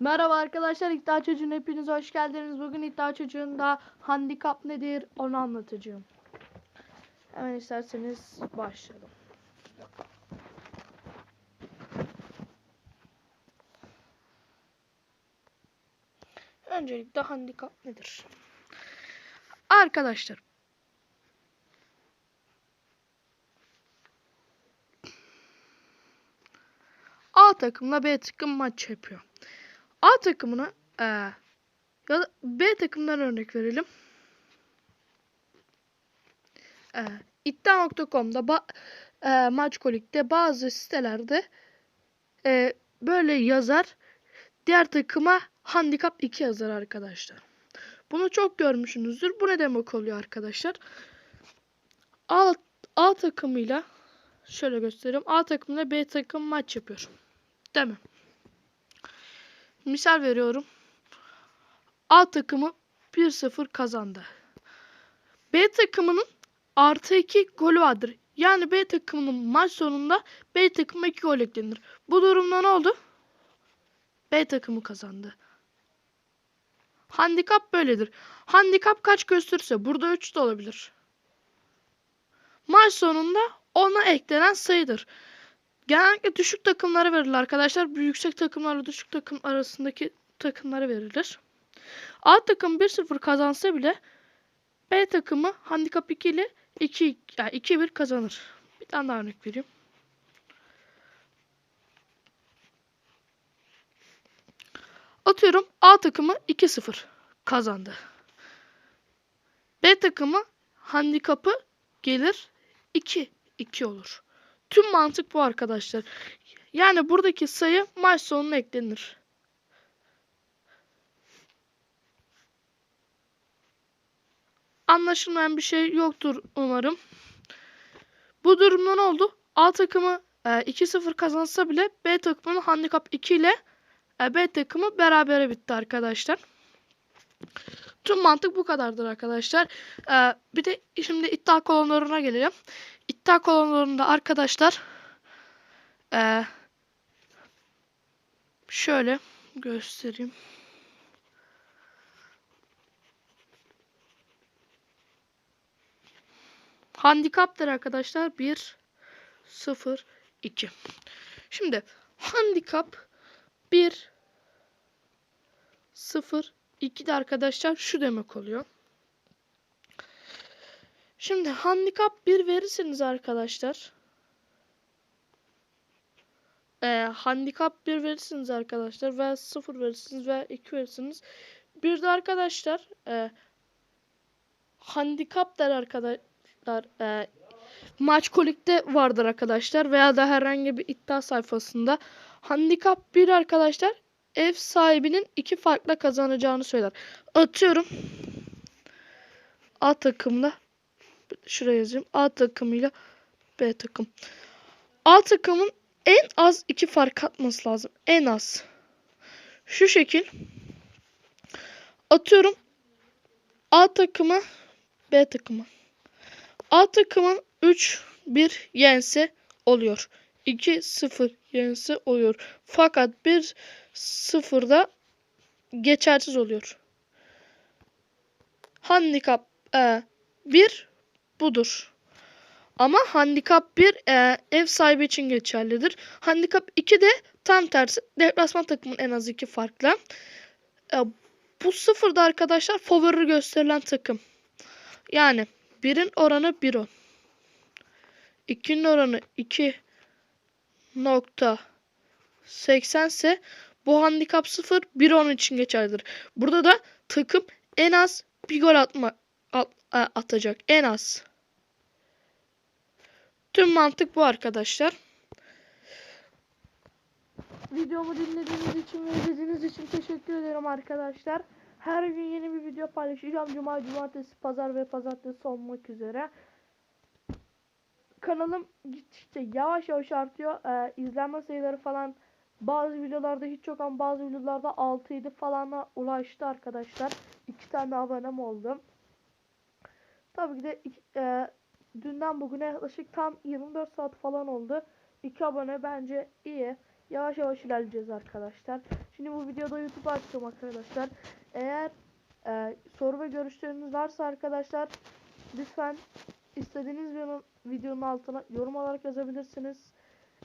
Merhaba arkadaşlar İddia Çocuğu'na hepiniz hoş geldiniz. Bugün İddia Çocuğu'nda handikap nedir onu anlatacağım. Hemen isterseniz başlayalım. Öncelikle handikap nedir? Arkadaşlar A takımla B takım maç yapıyor. A takımına e, ya da B takımdan örnek verelim. E, iddia.com'da e, Maçkolik'te bazı sitelerde e, böyle yazar. Diğer takıma handikap 2 yazar arkadaşlar. Bunu çok görmüşsünüzdür. Bu ne demek oluyor arkadaşlar? A, A takımıyla şöyle göstereyim. A takımıyla B takım maç yapıyor. Değil mi? Misal veriyorum. A takımı 1-0 kazandı. B takımının artı 2 golü vardır. Yani B takımının maç sonunda B takımı 2 gol eklenir. Bu durumda ne oldu? B takımı kazandı. Handikap böyledir. Handikap kaç gösterirse burada 3 de olabilir. Maç sonunda ona eklenen sayıdır. Genellikle düşük takımlara verilir arkadaşlar. Yüksek takımlarla düşük takım arasındaki takımlara verilir. A takım 1-0 kazansa bile B takımı handikap 2 ile 2 yani 2-1 kazanır. Bir tane daha örnek vereyim. Atıyorum A takımı 2-0 kazandı. B takımı handikapı gelir 2 2 olur. Tüm mantık bu arkadaşlar. Yani buradaki sayı maç sonuna eklenir. Anlaşılmayan bir şey yoktur umarım. Bu durumda ne oldu? A takımı e, 2-0 kazansa bile B takımının handikap 2 ile e, B takımı berabere bitti arkadaşlar. Tüm mantık bu kadardır arkadaşlar. E, bir de şimdi iddia kolonlarına gelelim. İddia kolonlarında arkadaşlar e, şöyle göstereyim. Handikaptır arkadaşlar 1 0 2. Şimdi handikap 1 0 2 de arkadaşlar şu demek oluyor. Şimdi handikap 1 verirseniz arkadaşlar e, handikap 1 verirsiniz arkadaşlar veya 0 verirsiniz veya 2 verirsiniz. Bir de arkadaşlar e, handikap der arkadaşlar e, maç kolikte vardır arkadaşlar veya da herhangi bir iddia sayfasında handikap 1 arkadaşlar ev sahibinin iki farkla kazanacağını söyler. Atıyorum A takımla şuraya yazayım. A takımıyla B takım. A takımın en az iki fark atması lazım. En az. Şu şekil. Atıyorum. A takımı B takımı. A takımın 3-1 yense oluyor. 2-0 yense oluyor. Fakat 1-0'da geçersiz oluyor. Handikap e, 1 budur. Ama handikap 1 e, ev sahibi için geçerlidir. Handikap 2 de tam tersi. Deplasman takımın en az 2 farkla. E, bu sıfırda arkadaşlar favori gösterilen takım. Yani 1'in oranı 1.10. 2'nin oranı 2.80 ise bu handikap 0 1.10 için geçerlidir. Burada da takım en az bir gol atma at, atacak. En az. Tüm mantık bu arkadaşlar. Videomu dinlediğiniz için ve izlediğiniz için teşekkür ederim arkadaşlar. Her gün yeni bir video paylaşacağım. Cuma, cumartesi, pazar ve pazartesi olmak üzere. Kanalım işte yavaş yavaş artıyor. Ee, izlenme sayıları falan bazı videolarda hiç yok ama bazı videolarda 6-7 falana ulaştı arkadaşlar. 2 tane abonem oldu. Tabii ki de e, dünden bugüne yaklaşık tam 24 saat falan oldu. 2 abone bence iyi. yavaş yavaş ilerleyeceğiz arkadaşlar. Şimdi bu videoda YouTube'a açtım arkadaşlar. Eğer e, soru ve görüşleriniz varsa arkadaşlar lütfen istediğiniz videonun, videonun altına yorum olarak yazabilirsiniz.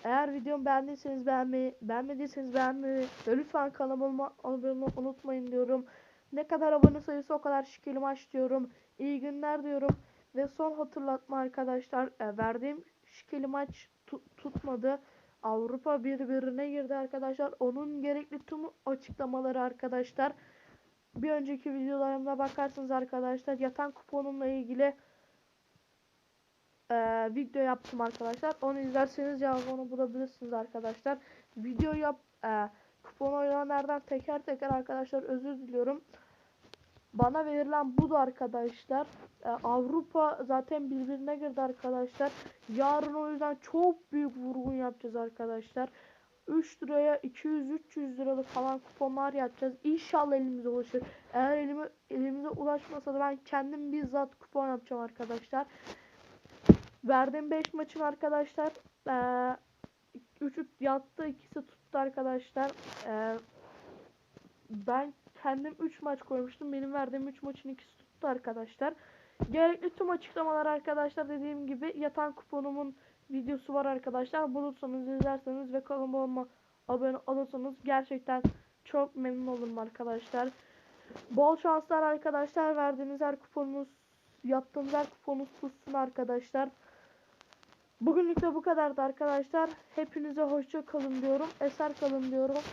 Eğer videomu beğendiyseniz beğenmeyi, beğenmediyseniz beğenmeyi ve lütfen kanalıma abone olmayı unutmayın diyorum. Ne kadar abone sayısı o kadar şikeli maç diyorum. İyi günler diyorum. Ve son hatırlatma arkadaşlar. e, verdiğim şikeli maç tu- tutmadı. Avrupa birbirine girdi arkadaşlar. Onun gerekli tüm açıklamaları arkadaşlar. Bir önceki videolarımda bakarsınız arkadaşlar. Yatan kuponumla ilgili e, video yaptım arkadaşlar. Onu izlerseniz cevabını bulabilirsiniz arkadaşlar. Video yap e, kupon oynananlardan teker teker arkadaşlar özür diliyorum. Bana verilen bu da arkadaşlar. E, Avrupa zaten birbirine girdi arkadaşlar. Yarın o yüzden çok büyük vurgun yapacağız arkadaşlar. 3 liraya 200-300 liralık falan kuponlar yapacağız. İnşallah elimize ulaşır. Eğer elime, elimize ulaşmasa da ben kendim bizzat kupon yapacağım arkadaşlar. Verdiğim 5 maçın arkadaşlar eee 3'ü yattı, ikisi tuttu arkadaşlar. Eee, ben kendim 3 maç koymuştum. Benim verdiğim 3 maçın ikisi tuttu arkadaşlar. Gerekli tüm açıklamalar arkadaşlar dediğim gibi yatan kuponumun videosu var arkadaşlar. Bulursanız izlerseniz ve kanalıma abone olursanız gerçekten çok memnun olurum arkadaşlar. Bol şanslar arkadaşlar. Verdiğiniz her kuponunuz, yaptığınız her kuponunuz tutsun arkadaşlar. Bugünlük de bu kadardı arkadaşlar. Hepinize hoşça kalın diyorum. Eser kalın diyorum.